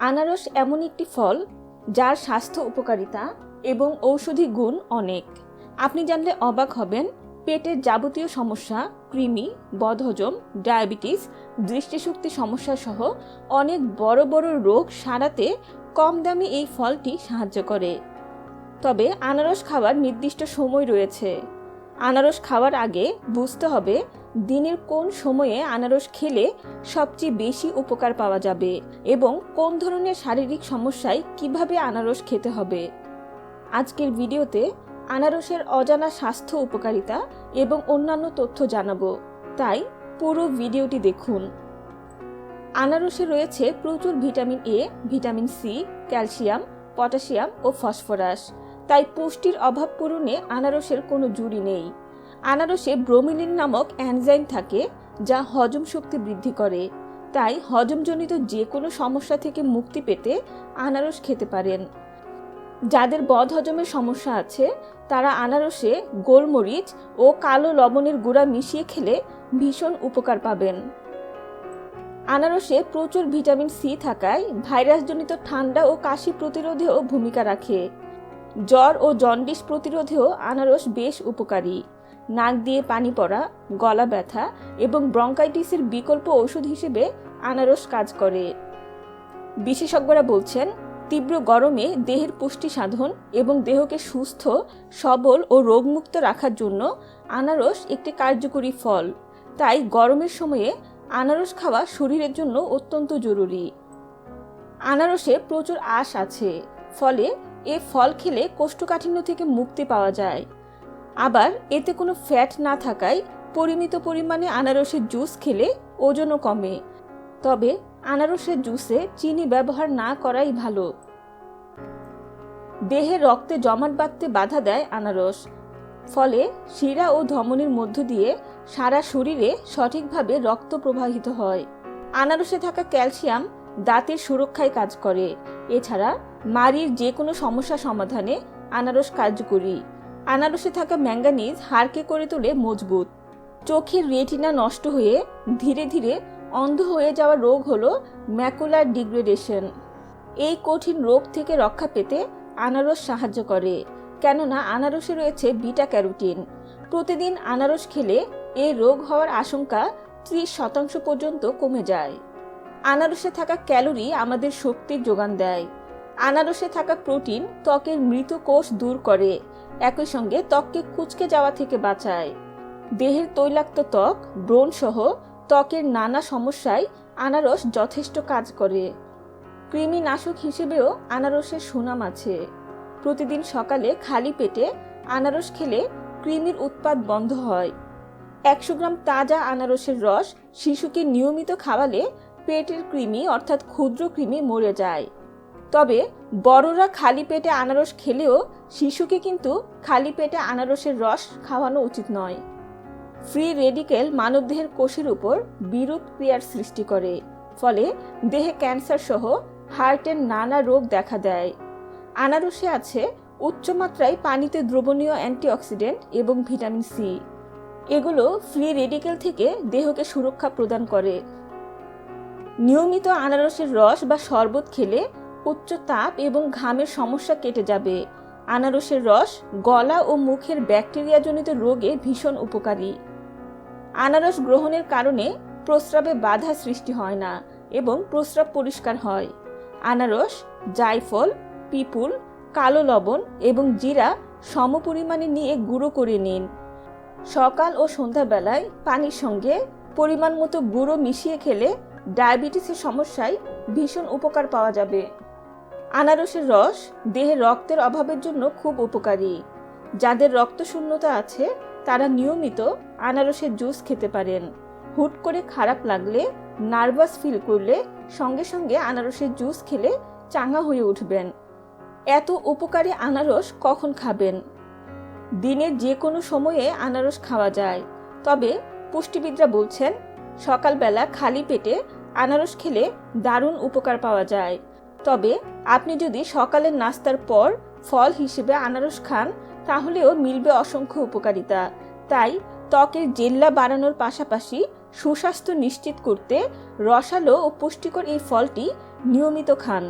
আনারস এমন একটি ফল যার স্বাস্থ্য উপকারিতা এবং ঔষধি গুণ অনেক। আপনি জানলে অবাক হবেন, পেটের যাবতীয় সমস্যা, কৃমি, বদহজম, ডায়াবেটিস, দৃষ্টিশক্তি সমস্যা সহ অনেক বড় বড় রোগ সারাতে কম দামে এই ফলটি সাহায্য করে। তবে আনারস খাওয়ার নির্দিষ্ট সময় রয়েছে। আনারস খাওয়ার আগে বুঝতে হবে দিনের কোন সময়ে আনারস খেলে সবচেয়ে বেশি উপকার পাওয়া যাবে এবং কোন ধরনের শারীরিক সমস্যায় কীভাবে আনারস খেতে হবে। আজকের ভিডিওতে আনারসের অজানা স্বাস্থ্য উপকারিতা এবং অন্যান্য তথ্য জানাব। তাই পুরো ভিডিওটি দেখুন। আনারসে রয়েছে প্রচুর vitamin A vitamin C calcium, potassium O phosphorus. তাই পুষ্টির অভাব পূরণে আনারসের কোনো জুড়ি নেই। আনারসে ব্রোমিলিন নামক অ্যানজাইম থাকে, যা হজম শক্তি বৃদ্ধি করে। তাই হজমজনিত যে কোনো সমস্যা থেকে মুক্তি পেতে আনারস খেতে পারেন। যাদের বদহজমের সমস্যা আছে, তারা আনারসে গোলমরিচ ও কালো লবণের গুঁড়া মিশিয়ে খেলে ভীষণ উপকার পাবেন। আনারসে প্রচুর ভিটামিন সি থাকায় ভাইরাসজনিত ঠান্ডা ও কাশি প্রতিরোধেও ভূমিকা রাখে। জ্বর ও জন্ডিস প্রতিরোধেও আনারস বেশ উপকারী। নাক দিয়ে পানি পড়া, গলা ব্যথা এবং ব্রঙ্কাইটিসের বিকল্প ওষুধ হিসেবে আনারস কাজ করে। বিশেষজ্ঞরা বলছেন, তীব্র গরমে দেহের পুষ্টি সাধন এবং দেহকে সুস্থ, সবল ও রোগমুক্ত রাখার জন্য আনারস একটি কার্যকরী ফল। তাই গরমের সময়ে আনারস খাওয়া শরীরের জন্য অত্যন্ত জরুরি। আনারসে প্রচুর আঁশ আছে, ফলে এ ফল খেলে কোষ্ঠকাঠিন্য থেকে মুক্তি পাওয়া যায়। আবার এতে কোনো ফ্যাট না থাকায় পরিমিত পরিমাণে আনারসের জুস খেলে ওজনও কমে। তবে আনারসের জুসে চিনি ব্যবহার না করাই ভালো। দেহে রক্তে জমাট বাঁধতে বাধা দেয় আনারস। ফলে শিরা ও ধমনীর মধ্য দিয়ে সারা শরীরে সঠিকভাবে রক্ত প্রবাহিত হয়। আনারসে থাকা ক্যালসিয়াম দাঁতের সুরক্ষায় কাজ করে। এছাড়া মাড়ির যে কোনো সমস্যা সমাধানে আনারস কার্যকরী। আনারসে থাকা ম্যাঙ্গানিজ হাড়কে করে তোলে মজবুত। চোখের রেটিনা নষ্ট হয়ে ধীরে ধীরে অন্ধ হয়ে যাওয়া রোগ হলো ম্যাকুলার ডিগ্রেডেশন। এই কঠিন রোগ থেকে রক্ষা পেতে আনারস সাহায্য করে। কেননা আনারসে রয়েছে বিটা ক্যারোটিন। প্রতিদিন আনারস খেলে এই রোগ হওয়ার আশঙ্কা ত্রিশ শতাংশ পর্যন্ত কমে যায়। আনারসে থাকা ক্যালোরি আমাদের শক্তির যোগান দেয়। আনারসে থাকা প্রোটিন ত্বকের মৃত কোষ দূর করে, একই সঙ্গে ত্বককে কুচকে যাওয়া থেকে বাঁচায়। দেহের তৈলাক্ত ত্বক, ব্রণ সহ ত্বকের নানা সমস্যায় আনারস যথেষ্ট কাজ করে। কৃমিনাশক হিসেবেও আনারসের সুনাম আছে। প্রতিদিন সকালে খালি পেটে আনারস খেলে কৃমির উৎপাদ বন্ধ হয়। একশো গ্রাম তাজা আনারসের রস শিশুকে নিয়মিত খাওয়ালে পেটের কৃমি অর্থাৎ ক্ষুদ্র কৃমি মরে যায়। তবে বড়রা খালি পেটে আনারস খেলেও শিশুকে কিন্তু খালি পেটে আনারসের রস খাওয়ানো উচিত নয়। ফ্রি রেডিকেল মানবদেহের কোষের উপর বিরূপ ক্রিয়ার সৃষ্টি করে, ফলে দেহে ক্যান্সার সহ হার্টের নানা রোগ দেখা দেয়। আনারসে আছে উচ্চমাত্রায় পানিতে দ্রবণীয় অ্যান্টিঅক্সিডেন্ট এবং ভিটামিন সি। এগুলো ফ্রি রেডিকেল থেকে দেহকে সুরক্ষা প্রদান করে। নিয়মিত আনারসের রস বা শরবত খেলে উচ্চ তাপ এবং ঘামের সমস্যা কেটে যাবে। আনারসের রস গলা ও মুখের ব্যাকটেরিয়াজনিত রোগে ভীষণ উপকারী। আনারস গ্রহণের কারণে প্রস্রাবে বাধা সৃষ্টি হয় না এবং প্রস্রাব পরিষ্কার হয়। আনারস, জায়ফল, পিপুল, কালো লবণ এবং জিরা সমপরিমাণে নিয়ে গুঁড়ো করে নিন। সকাল ও সন্ধ্যাবেলায় পানির সঙ্গে পরিমাণ মতো গুঁড়ো মিশিয়ে খেলে ডায়াবেটিসের সমস্যায় ভীষণ উপকার পাওয়া যাবে। আনারসের রস দেহে রক্তের অভাবের জন্য খুব উপকারী। যাদের রক্তশূন্যতা আছে, তারা নিয়মিত আনারসের জুস খেতে পারেন। হুট করে খারাপ লাগলে, নার্ভাস ফিল করলে সঙ্গে সঙ্গে আনারসের জুস খেলে চাঙ্গা হয়ে উঠবেন। এত উপকারী আনারস কখন খাবেন? দিনের যে কোনো সময়ে আনারস খাওয়া যায়। তবে পুষ্টিবিদরা বলছেন, সকালবেলা খালি পেটে আনারস খেলে দারুণ উপকার পাওয়া যায়। তবে আপনি যদি সকালের নাস্তার পর ফল হিসেবে আনারস খান, তাহলেও মিলবে অসংখ্য উপকারিতা। তাই ত্বকের জেল্লা বাড়ানোর পাশাপাশি সুস্বাস্থ্য নিশ্চিত করতে রসালো ও পুষ্টিকর এই ফলটি নিয়মিত খান।